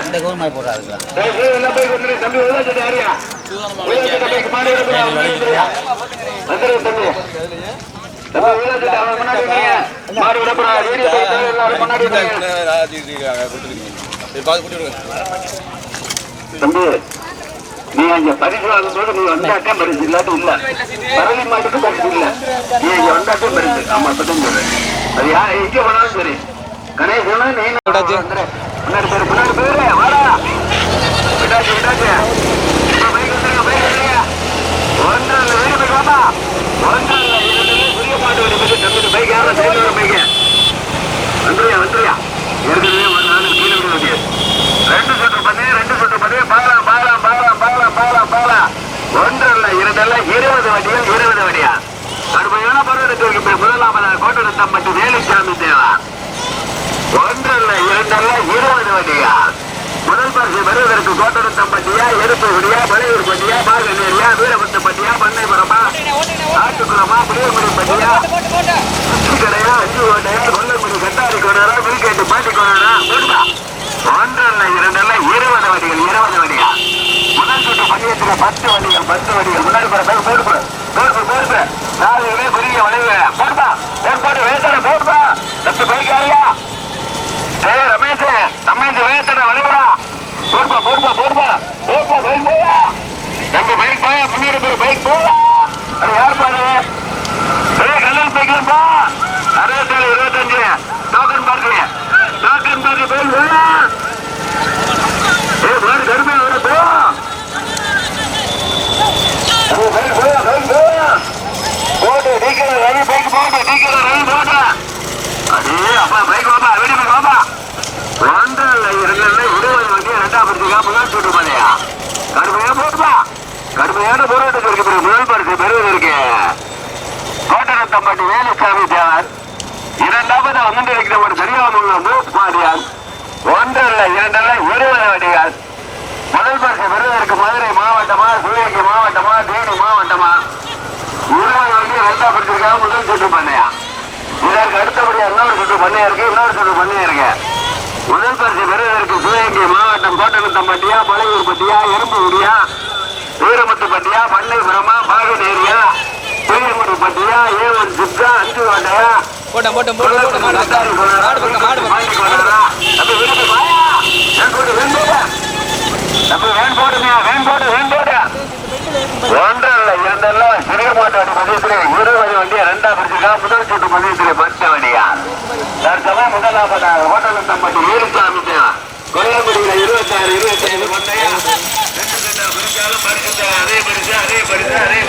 இந்த கவர்மெண்ட் போடுறாரு தம்பி நீ அங்க பரிசு வாங்கும்போது நீ வந்தாக்க பரிசு இல்லாட்டி இல்ல. பரவி மாட்டுக்கு பரிசு இல்ல. நீ இங்க வந்தாக்க பரிசு ஆமா இப்பதான் சொல்றேன். அது யா எங்க போனாலும் சரி. கணேசன் நீ வந்துரு. முன்னாடி பேரு முன்னாடி பேரு. வாடா. விடாச்சு விடாச்சு பைக் வந்துருங்க பைக் வந்துருங்க ஒன்றரை வீடு போய் வாப்பா ஒன்றரை புரிய மாட்டு வண்டி போய் தம்பிட்டு பைக் யாரா சைடு வர பைக் வந்துருயா வந்துருயா? ஏற்கனவே ஒரு நாள் கீழே விட வேண்டியது ரெண்டு சுற்று பண்ணி ரெண்டு சுற்று பண்ணி பாலாம் பாலாம் பாலாம் பாலாம் பாலாம் பாலாம் ஒன்று இல்ல இரண்டல்ல இருபது வடியும் இருபது வடியா கடுமையான பருவத்துக்கு இப்ப முதலாமதாக கோட்டரத்தம் வேலுசாமி தேவா. ஒன்று இல்ல இரண்டல்ல இருபது வடியா முதல் பரிசு வருவதற்கு கோட்டரத்தம் பட்டியா எருப்பு வண்டியா மலையூர் பட்டியா பாகநேரியா வீரபட்டு பட்டியா பண்ணைபுரமா ஆட்டுக்குளமா புளியங்குடி பட்டியா அச்சு கடையா அஞ்சு கோட்டையா கொல்லங்குடி கட்டாரி கோடாரா விரிக்கேட்டு பாட்டி கோடாரா ஓடுதா ஒன்றல்ல இரண்டல்ல இருபது வடிகள் இருபது வடியா முதல் சுற்று பந்தயத்துல பத்து வண்டிகள் பத்து வண்டிகள். முன்னாடி போற பேர் போடு போடு போடு போடு நாலுமே பெரிய வளைவு. போடுப்பா. போடு போடு வேத்தனை போடுப்பா. தப்பு பைக்காரியா? ஏய் ரமேஷ் ரமேஷ் வேத்தனை வளைவுடா. போடுப்பா போடுப்பா போடுப்பா. போடுப்பா பைக் போயா நம்ம பைக் போயா? முன்னாடி போய் பைக் போயா அது யார் பாரு ஏய் கல்லன் பைக்ல போ அறுபத்தேழு இருபத்தஞ்சு டோக்கன் பார்க்கலையே டோக்கன் பார்க்க போய் போயா ஏய் மாடு கடுமையா வர போ ஏய், பைக் போயா பைக் போயா போடு டீக்கல ரவி பைக் போடு டீக்கல ரவி போடு அடே அப்பா பைக் வாப்பா வெடி பைக் வாப்பா ஒன்று இல்லை இரண்டு இல்லை இருபது வண்டி ரெண்டாம் பரிசுக்கா முதல் சுட்டு மலையா கடுமையா போட்டுப்பா கடுமையான போராட்டத்தில் இருக்கு பிறகு முதல் பரிசு பெறுவதற்கு கோட்டரத்தம்பட்டி வேலுசாமி தேவர் இரண்டாவது அமர்ந்திருக்கிற ஒரு பெரியவங்க மூப்பாடியால் ஒன்றல்ல இரண்டல்ல இருபது வண்டிகள் முதல் பரிசு பெறுவதற்கு மதுரை மாவட்டமா சிவகங்கை மாவட்டமா தேனி மாவட்டமா? இருபது வண்டி ரெண்டா பிடிச்சிருக்காங்க முதல் சுற்று பண்ணையா? இதற்கு அடுத்தபடியாக இன்னொரு சுற்று பண்ணையா இருக்கு? இன்னொரு சுற்று பண்ணையா இருக்கு? முதல் பரிசு பெறுவதற்கு சிவகங்கை மாவட்டம் கோட்டநத்தம்பட்டியா பழையூர்பட்டியா எறும்புகுடியா வீரமுத்துப்பட்டியா பண்ணைபுரமா பாகநேரியா பெரியமுடிப்பட்டியா ஏவன் சித்தா அஞ்சு கோட்டையா போட்டோம் போட்டோம் போட்டோம் போட்டோம் மாடு மாடு பக்கம் மாடு பக்கம் மாடு பக்கம் ஒன்றல்ல இரண்டல்ல சிறிய மாட்டு வண்டி மதியத்திலே இருபது இரண்டாம் பிரிச்சுக்கா முதல் சுட்டு மதியத்திலே பத்து வண்டியா தற்சமயம் முதலாவதாக ஹோட்டல் தம்பட்டி வீரசாமி தேவா கொல்லங்குடியில இருபத்தாறு இருபத்தைந்து கொண்டையா பிரிச்சாலும் பரிசு அதே பரிசு அதே பரிசு அதே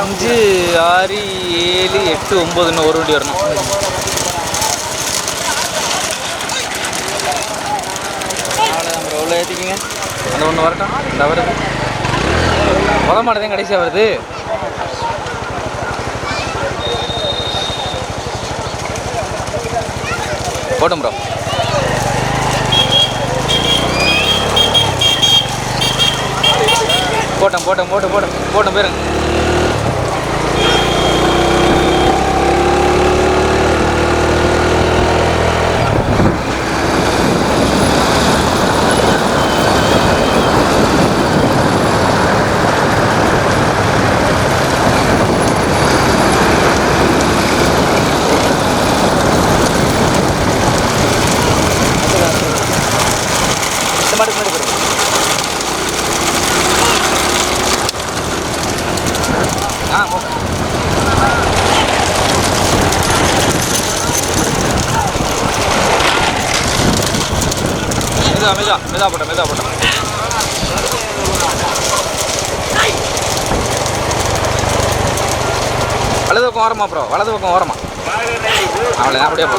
அஞ்சு ஆறு ஏழு எட்டு ஒம்பதுன்னு ஒரு வண்டி வரணும். உள்ள ஏற்றிக்கிங்க அந்த ஒன்று வரட்டும். இந்த வருது முத மாடு தான் கடைசியாக வருது. போட்டும் ப்ரோ போட்டோம் போட்டோம் போட்டோம் போட்டோம் போட்டோம் போயிருங்க மெதுவா மெதுவா மெதுவா போட்ட மெதுவா போட்ட. வலது பக்கம் ஓரமா ப்ரோ வலது பக்கம் ஓரமா. அவ்வளோ அப்படியே போ.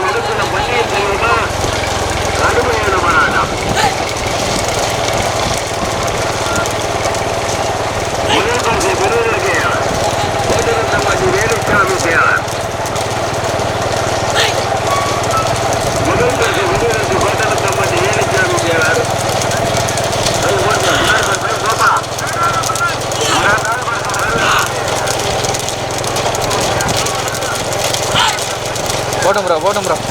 போட்டும் ப்ரோ போட்டும் ப்ரோ அப்படியே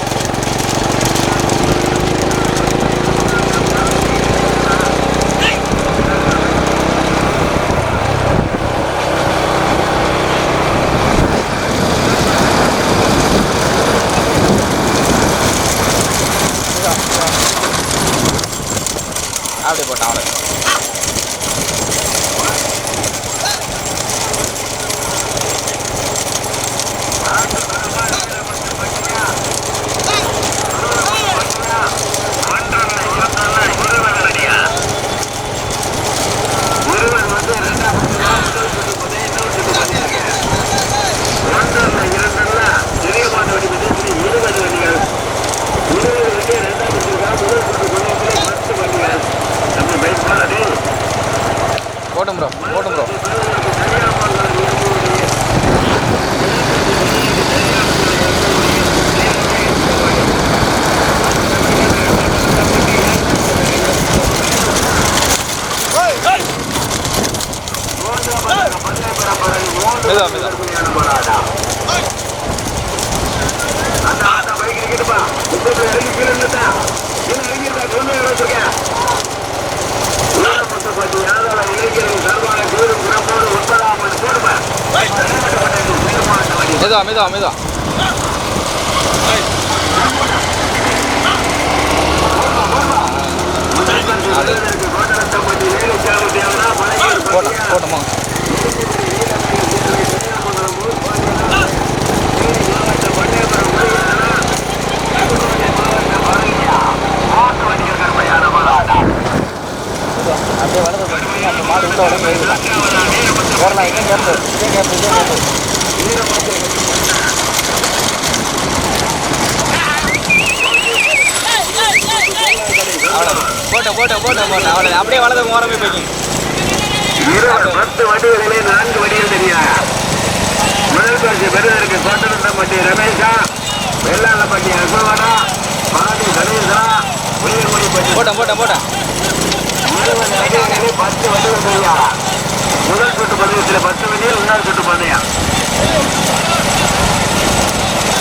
முதல் பந்தயத்தில் பத்து மணியில் இன்னொரு சுட்டு பந்தயம்.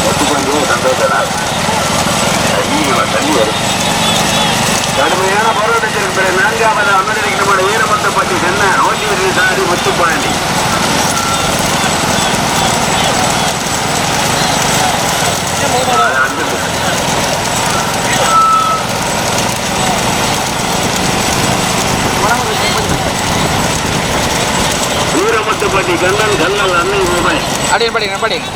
பத்து பந்தயம் சந்தோஷனா ஐயோ தண்ணி வரும். கடுமையான போராட்டத்திற்கு பிறகு நான்காவது அமெரிக்க நம்முடைய வீரமத்தப்பட்டி சென்ன நோக்கி விசாரி முத்துப்பாண்டி. வீரமத்துப்பட்டி கண்ணன் கண்ணல் அன்னை மொபைல் அப்படியே படிங்க படிங்க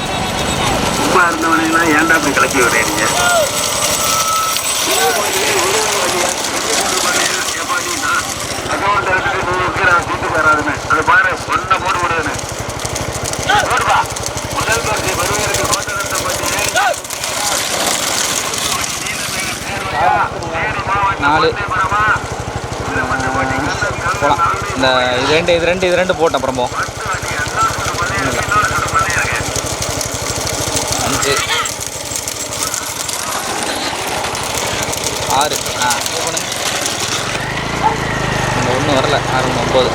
சும்மா இருந்தவனீங்கன்னா ஏன்டா அப்படி கிளப்பி விடுறீங்க? நாலு. போகலாம் இந்த இது ரெண்டு இது ரெண்டு இது ரெண்டு போட்டோம் அப்புறம் ஆறு. ஆ. ஒன்று வரல. ஆறு ஒம்பது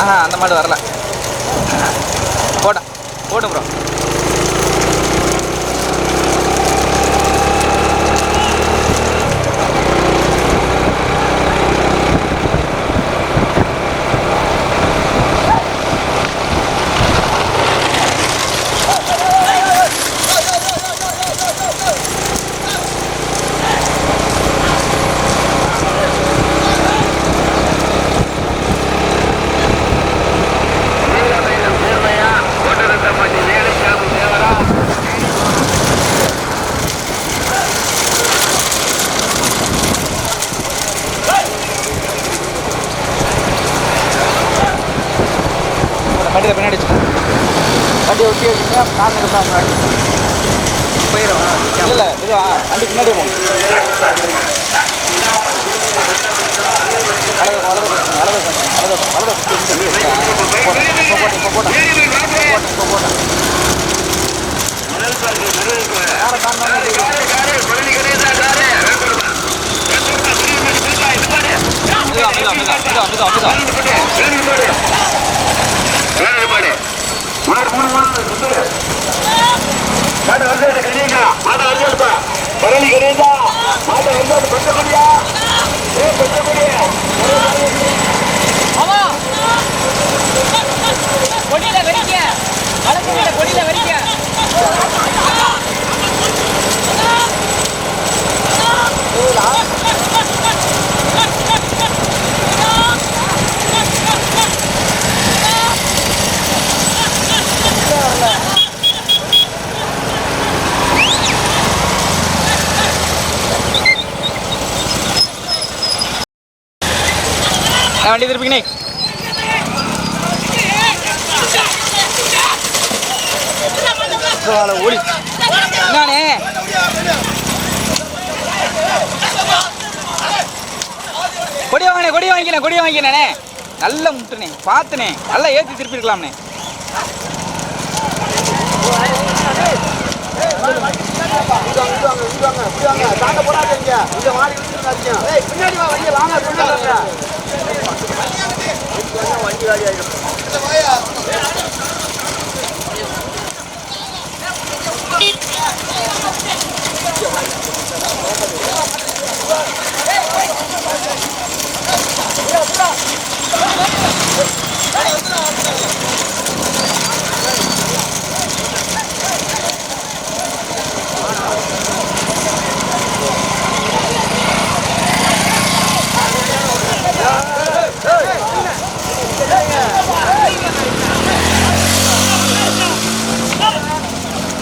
ஆஹா அந்த மாடு வரல. போட்டேன் போட்டும் ப்ரோ ஒட்டி வச்சுங்க நான் எடுத்தா முன்னாடி போயிடும் இல்லை இது வண்டி பின்னாடி போகும் வலது வலது வலது வலது வலது போட்டேன் இப்போ போட்டேன் இப்போ போட்டேன் இப்போ போட்டேன் யாரை காரணம் அமிதா அமிதா அமிதா வந்து கொஞ்சம் ஏ கொஞ்சம் கொடியில வெடிக்க வளர்க்குற கொடியில வெடிக்க நான் வண்டி திருப்பிங்கண்ணே ஓடி என்னானே கொடி வாங்கினே கொடி வாங்கினேன் நல்ல முட்டுனே பார்த்துனே நல்லா ஏற்றி திருப்பிருக்கலாம்ண்ணே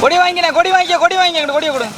கொடி வாங்கினேன் கொடி வாங்கிக்க கொடி வாங்கிக்க எங்கிட்ட கொடியை கொடு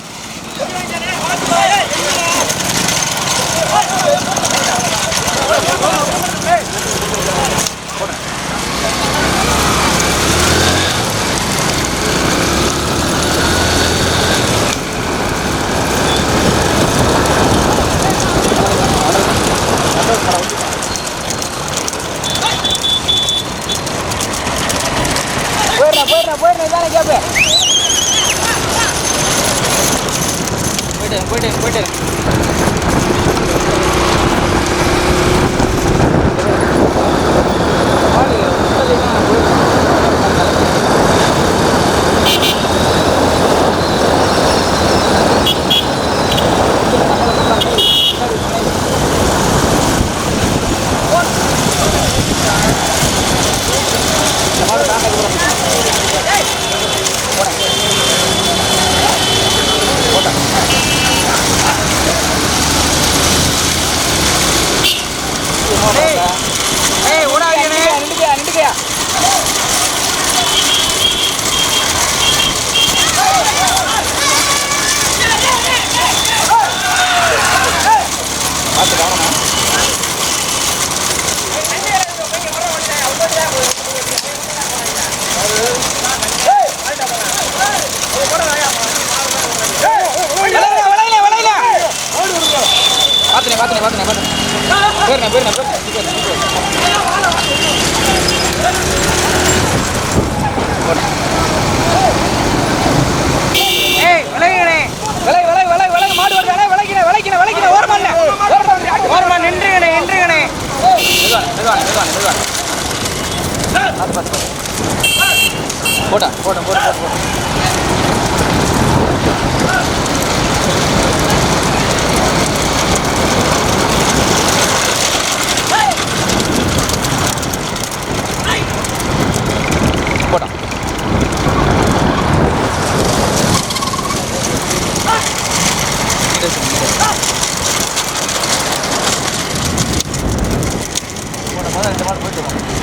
மெதுவானே மெதுவானே மெதுவானே பார்த்து பார்த்து போட்டா போட்டா 他怎么知道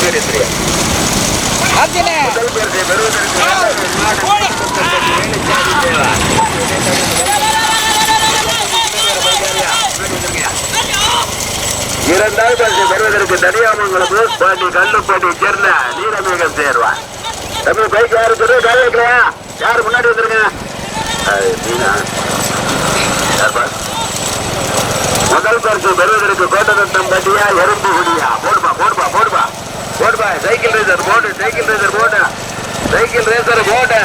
சரி சரி. அர்ஜுனே! முதல் பரிசை பெறுவதற்கு மாடு வேலுச்சாமி தேவா. இரண்டாவது பரிசை பெறுவதற்கு தனியாமங்கலம் பாண்டி கல்லுப்பாட்டி சேர்ந்த நீரமேகம் சேர்வார். தம்பி பைக் யாரு சொல்லு கால வைக்கலையா யாரு முன்னாடி வந்துருங்க? முதல் பரிசு பெறுவதற்கு கோட்டதத்தம் பட்டியா எறும்பு குடியா. போடுப்பா போடுப்பா போடுப்பா. போடுப்பா சைக்கிள் ரேசர் போடு சைக்கிள் ரேசர் போடு. சைக்கிள் ரேசர் போடு.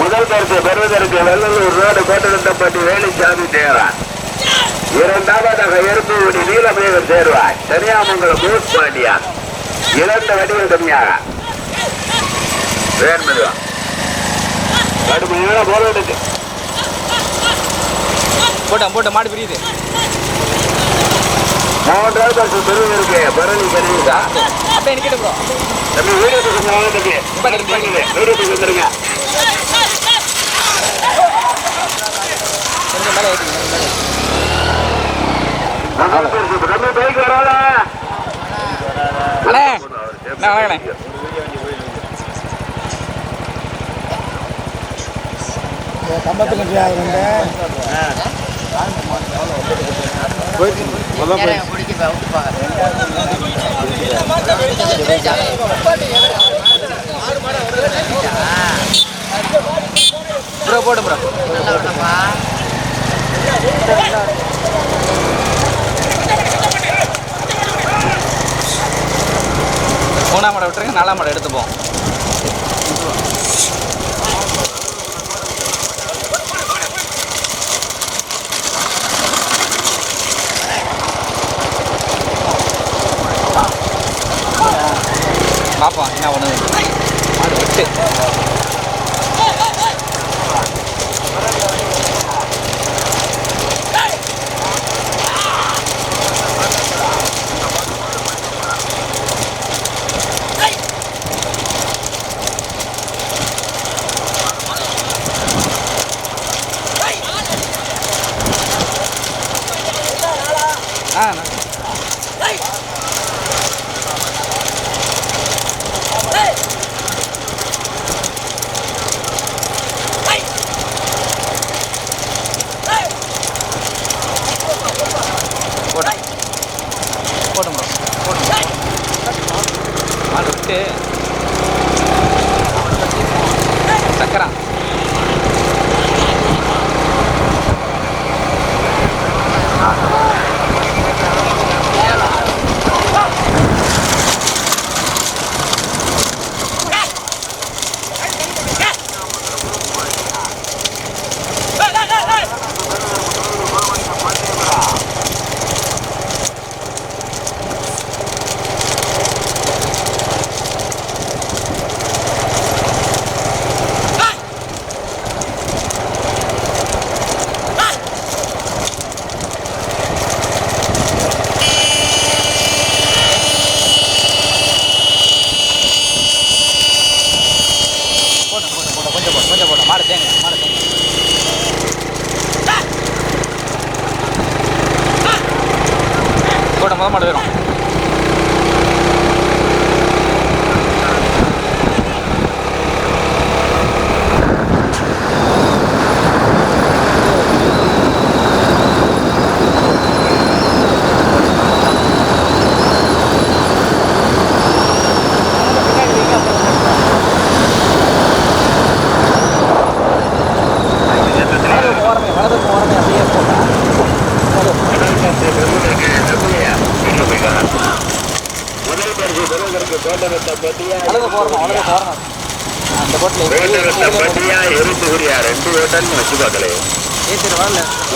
முதல் பரிசு பெறுவதற்கு வெள்ளலூர் ரோடு கோட்டதத்தம்பட்டி வேலுசாமி தேவா இரண்டாவதாக எறும்புகுடி நீலமேகர் சேர்வாய் தனியாமங்கலம் மூஸ் பாண்டியா. இரண்டு வடிவில் கம்மியாக. வேண்மதுவா கடுமையான போல இருக்கு போட்டோம் போட்டோம் மாடு பிரியுது. மூன்றாவது பரிசு பெறுவதற்கு பரணி பெறுவதா அப்படியே நிக்கட்டும் ப்ரோ தம்பி வீடியோ சொல்லுங்க தம்பி வீடியோ வந்துருங்க. கொஞ்சம் மேலே ஏற்றுங்க முதல் பரிசு தம்பி பைக் வராத? அண்ணே நான் வாங்கண்ணே ப்ரோ போடு ப்ரோ மூணாம் மாடை விட்டுருங்க நாலாம் மாடை எடுத்துப்போம்.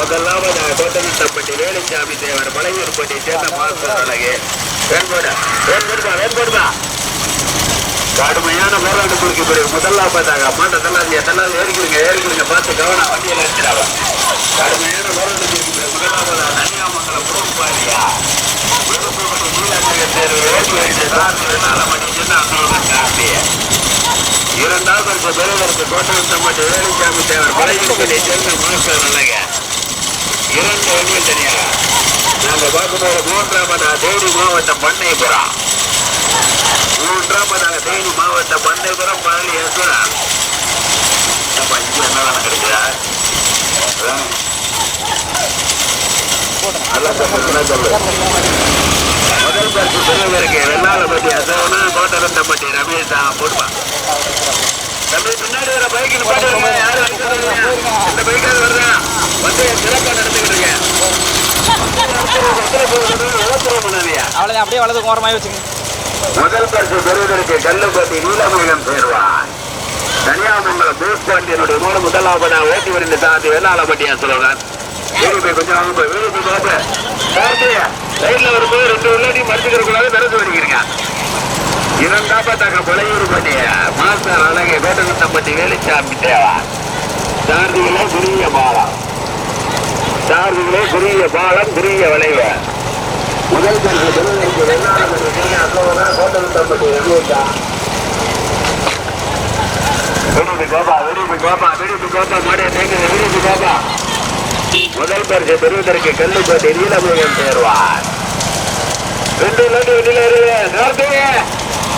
முதலாவது கோட்டரத்தப்பட்டி வேலுச்சாமி தேவர் பழையூர்பட்டி சேர்ந்த மாஸ்டர் அழகு. வேண்போடா வேண்போடுமா வேண்போடுமா கடுமையான போராட்ட குறிக்கக்கூடிய முதலாவதாக மாட்ட தள்ளாதிய தள்ளாது ஏறிக்கிறீங்க ஏறிக்கிறீங்க பார்த்து கவனம் வண்டியில் எடுத்துடாவ கடுமையான போராட்ட கொடுக்கக்கூடிய முதலாவதாக நன்னியாமங்கலம் புறம்பாடியா விழுப்புரம் நீலாச்சக தேர்வு வேண்டி நாலு மணி சின்ன அண்ணன் இரண்டாவது வருஷம் பெறுவதற்கு கோட்டரத்தம்பட்டி வேலுச்சாமி தேவர் பழையூர்பட்டி சேர்ந்த மாஸ்டர் அழகு. இரண்டு வண்டிகள் தனியாக நாங்க பார்க்கும்போது மூன்றாவதா தேனி மாவட்டம் பண்ணைபுரம். மூன்றாவதாக தேனி மாவட்டம் பண்ணைபுரம் பழனி யசுவரன் நம்ம இங்க என்ன வேலை கிடைக்குதா ஆ? நல்லா சொல்லு, நல்லா சொல்லு. முதல் பரிசு பெறுவதற்கு வெள்ளாளப்பட்டி அசோனா கோட்டரந்தப்பட்டி ரமேஷா போடுவா தம்பி பின்னாடி வர பைக் நிப்பாட்டி வருங்க யாரும். இந்த பைக்காவது வருதா? வந்து சிறப்பா நடந்துக்கிட்டு இருக்கேன் அவ்வளோதான் அப்படியே வலது ஓரமாகி வச்சுங்க முதல் பரிசு பெறுவதற்கு கல்லுப்பட்டி நீலமேகம் சேர்வான். தனியாமங்கலம் பூஸ் பாண்டியனுடைய மூலம் முதலாவதா ஓட்டி வருந்த சாந்தி வெள்ளாளப்பட்டியா சொல்லுவாங்க வீடு கொஞ்சம் வாங்க போய் வீடு போய் கார்த்திகா லைன்ல வரும்போது ரெண்டு உள்ளாடி மறுத்துக்கிற கூடாது தரசு வடிக்கிறீங்க இரண்டாவதாக புலையூர் மாஸ்டர் அழகை கோட்டகுத்தம்பட்டி வேலுச்சாமி தேவா. சார்திகளே குறுகிய பாலம். சார்திகளே குறுகிய பாலம் குறுகிய விளைவு. முதல் பரிசு பெறுவதற்கு வெள்ளாளப்பட்டி அசோகனா கோட்டகுத்தம்பட்டி ரமேஷா விடுப்பு கோபா விடுப்பு கோபா விடுப்பு கோபா மாடிய தேங்குது விடுப்பு கோபா. முதல் பரிசு பெறுவதற்கு கல்லுப்பட்டி நீலமுருகன் சேர்வார் ரெண்டு லட்டு வண்டியில இருக்கு கார்த்திகே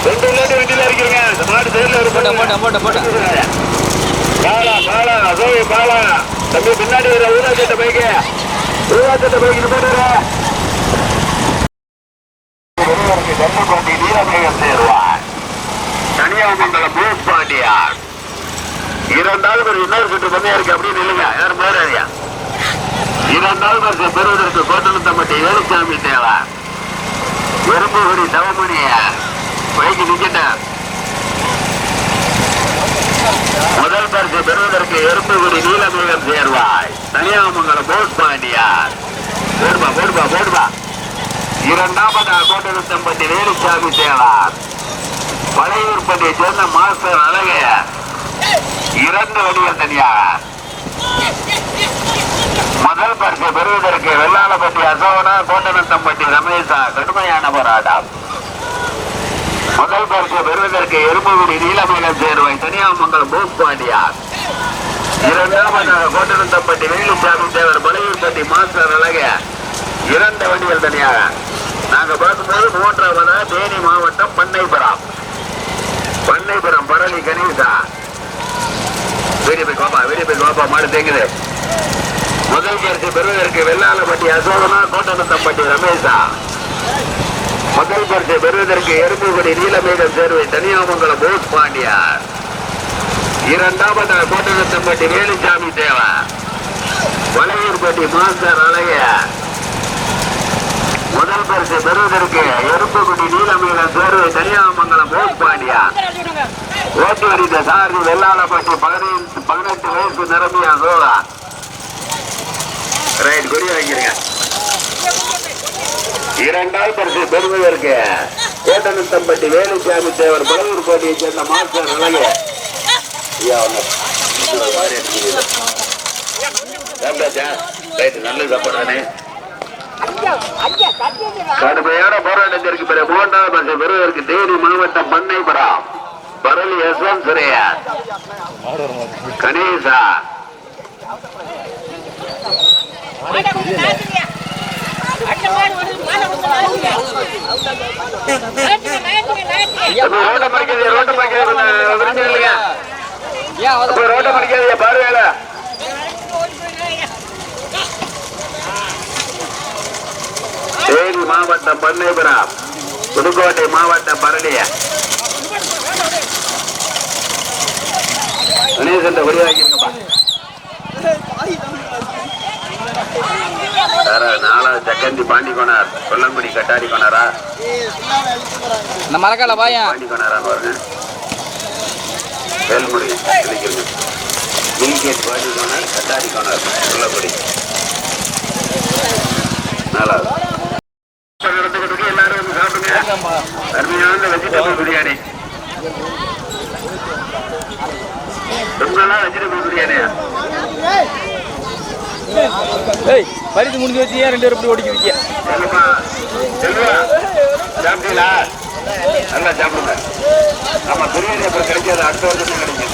ரெண்டு லட்டு வண்டியில இருக்கீங்க இந்த மாடு சைடுல ஒரு போட்டேன் போட்டேன் போட்டேன் போட்டேன் பாலா பாலா தம்பி பின்னாடி வர ஊராட்சத்தை பைக்கு ஊராட்சத்தை பைக்கு போட்டுற கல்லுப்பட்டி நீலமுருகன் சேர்வார். தனியாமங்கலம் பூஸ் பாண்டியார். இரண்டாவது ஒரு இன்னொரு சுற்று பண்ணையா இருக்கு அப்படின்னு நில்லுங்க. யாரும் போறாதியா இரண்டாவது வருஷம் பெறுவதற்கு கோட்டனத்தம்பட்டி வேலுசாமி தேவா எறும்புகுடி தவமணிய வைக்கு நிக்கிட்ட. முதல் பரிசு பெறுவதற்கு எறும்புகுடி நீலமேகம் சேர்வாய். தனியாமங்கலம் போஸ் பாண்டியார் போடுபா போடுபா போடுபா இரண்டாவது கோட்டனத்தம்பட்டி வேலுசாமி தேவார். பழையூர்பட்டியை சேர்ந்த மாஸ்டர் அழகைய இரண்டு வடிகள் தனியார். முதல் பரிசு பெறுவதற்கு வெள்ளாளப்பட்டி அசோகனா கோட்டனத்தம்பட்டி ரமேஷா கடுமையான போராட்டம். முதல் பரிசு பெறுவதற்கு எறும்புகுடி நீலமேலம் சேர்வை தனியாமங்கலம் பூப்பாண்டியார் இரண்டாவதாக கோட்டனத்தம்பட்டி வேலுசாமி தேவர் பழையூர்பட்டி மாஸ்டர் அழகிய இரண்டு வண்டிகள் தனியாக. நாங்க பார்க்கும்போது மூன்றாவதா தேனி மாவட்டம் பண்ணைபுரம். பண்ணைபுரம் பரளி கணேசா. வீடு போய் கோப்பா வீடு போய் கோப்பா மாடு தேங்குது. முதல் பரிசு பெறுவதற்கு வெள்ளாளப்பட்டி அசோகனா கோட்டனத்தம்பட்டி ரமேஷா. முதல் பரிசை பெறுவதற்கு எறும்புகுடி நீலமேகம் சேர்வை தனியாமங்கலம் போஸ் பாண்டியார். இரண்டாவது கோட்டரத்தம்பட்டி வேலுசாமி தேவா. வளையூர்பட்டி மாஸ்டர் அழகிய முதல் பரிசு பெறுவதற்கு எறும்புகுடி நீலமேகம் சேர்வை தனியாமங்கலம் போஸ் பாண்டியார். ஓட்டு வரிந்த சார்பு வெள்ளாளப்பட்டி பதினைந்து பதினெட்டு வயசு நிரம்பியா சோழா. ரைட் கொடி வைக்கிறீங்க இரண்டால் பரிசு பெறுவதற்கு கோட்டனத்தம்பட்டி வேலுசாமி தேவர் பலவூர் கோட்டையை சேர்ந்த மாஸ்டர் அழகு. நல்ல சாப்பாடானே கடுமையான போராட்டத்திற்கு பிறகு மூன்றாவது பரிசு பெறுவதற்கு தேனி மாவட்டம் பரளி கணேசா. ரோட்டை மறைக்காதீங்க, ரோட்டை மறைக்காதீங்க, கொஞ்சம் ரோட்டை மறைக்காதீங்க, பாருவேல. தேனி மாவட்டம் பண்ணைபுரம் புதுக்கோட்டை மாவட்டம் பரணிய கணேசன் வெளியாகிருங்கப்பா நாலாவது சக்கந்தி பாண்டி கோனார். கொல்லங்குடி கட்டாரி கோனாரா? இந்த மரக்கால பாயன் பாண்டி கோனாரான்னு பாருங்க. வேல்முடி கிடைக்கிறங்க மில்கேட் பாண்டி கோனார் கட்டாரி கோனார் கொல்லங்குடி நாலாவது. பரிசு முடிஞ்சு வச்சு ஏன் ரெண்டு பேரும் இப்படி ஓடிக்கிறீங்க செல்லுமா சாப்பிட்டீங்களா நல்லா சாப்பிடுங்க. ஆமா துணியை அப்புறம் கிடைக்காது அடுத்த வருஷம் கிடைக்கும்.